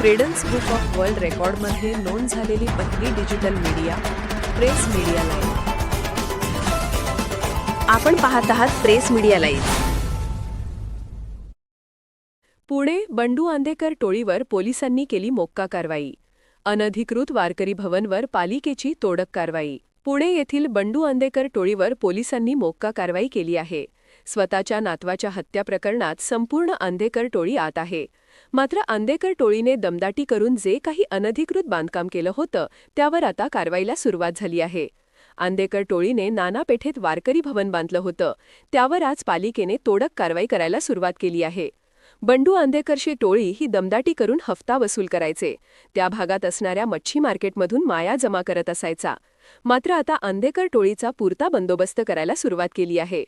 Credence book of world रेकॉर्डमध्ये नोंद झालेली पहिली digital media press media live आपण पाहत आहात press media live Pune Bandu Andekar टोळीवर पोलिसांनी केली मोक्का कारवाई. अनधिकृत वारकरी भवनवर पालिकेची तोडक कारवाई. पुणे येथील बंडू आंदेकर टोळीवर पोलिसांनी मोक्का कारवाई केली आहे. स्वतःच्या नातवाच्या हत्या प्रकरणात संपूर्ण आंदेकर टोळी आत आहे. मात्र आंदेकर टोळीने दमदाटी करून जे काही अनधिकृत बांधकाम केलं होतं त्यावर आता कारवाईला सुरुवात झाली आहे. आंदेकर टोळीने नाना पेठेत वारकरी भवन बांधलं होतं. त्यावर आज पालिकेने तोडक कारवाई करायला सुरुवात केली आहे. बंडू आंदेकरशी टोळी ही दमदाटी करून हफ्ता वसूल करायचे. त्या भागात असणाऱ्या मच्छी मार्केटमधून माया जमा करत असायचा. मात्र आता आंदेकर टोळीचा पुरता बंदोबस्त करायला सुरुवात केली आहे.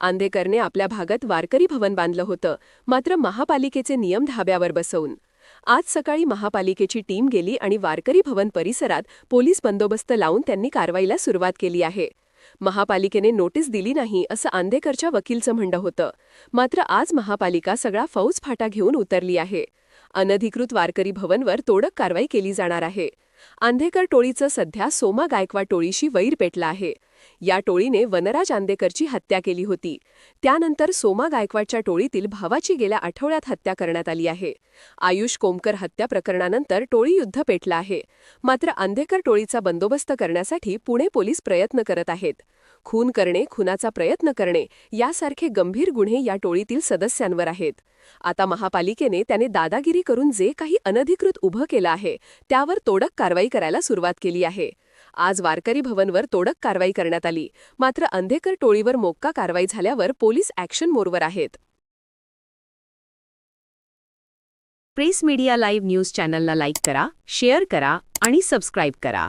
आंदेकरने आपल्या भागात वारकरी भवन बांधलं होतं मात्र महापालिकेचे नियम धाब्यावर बसवून. आज सकाळी महापालिकेची टीम गेली आणि वारकरी भवन परिसरात पोलीस बंदोबस्त लावून त्यांनी कारवाईला सुरुवात केली आहे. महापालिकेने नोटीस दिली नाही असं आंदेकरच्या वकीलचं म्हणणं होतं. मात्र आज महापालिका सगळा फौज फाटा घेऊन उतरली आहे. अनधिकृत वारकरी भवनवर तोडक कारवाई केली जाणार आहे. आंधेकर टोळीचं सध्या सोमा गायकवाड टोळीशी वैर पेटला आहे. या टोळीने वनराज आंदेकरची हत्या केली होती. त्यानंतर सोमा गायकवाडच्या टोळीतील भावाची गेल्या आठवड्यात हत्या करण्यात आली आहे. आयुष कोमकर हत्या प्रकरणानंतर टोळी युद्ध पेटलं आहे. मात्र आंदेकर टोळीचा बंदोबस्त करण्यासाठी पुणे पोलीस प्रयत्न करत आहेत. खून करणे खुनाचा प्रयत्न करणे यासारखे गंभीर गुन्हे या टोळीतील सदस्यांवर आहेत. आता महापालिकेने त्याने दादागिरी करून जे काही अनधिकृत उभं केलं आहे त्यावर तोडक कारवाई करायला सुरुवात केली आहे. आज वारकरी भवनवर तोडक कारवाई करण्यात आली. मात्र अंधेकर टोळीवर मोक्का कारवाई झाल्यावर पोलीस ॲक्शन मोडवर आहेत. प्रेस मीडिया लाईव्ह न्यूज चॅनलला लाईक करा शेअर करा आणि सबस्क्राईब करा.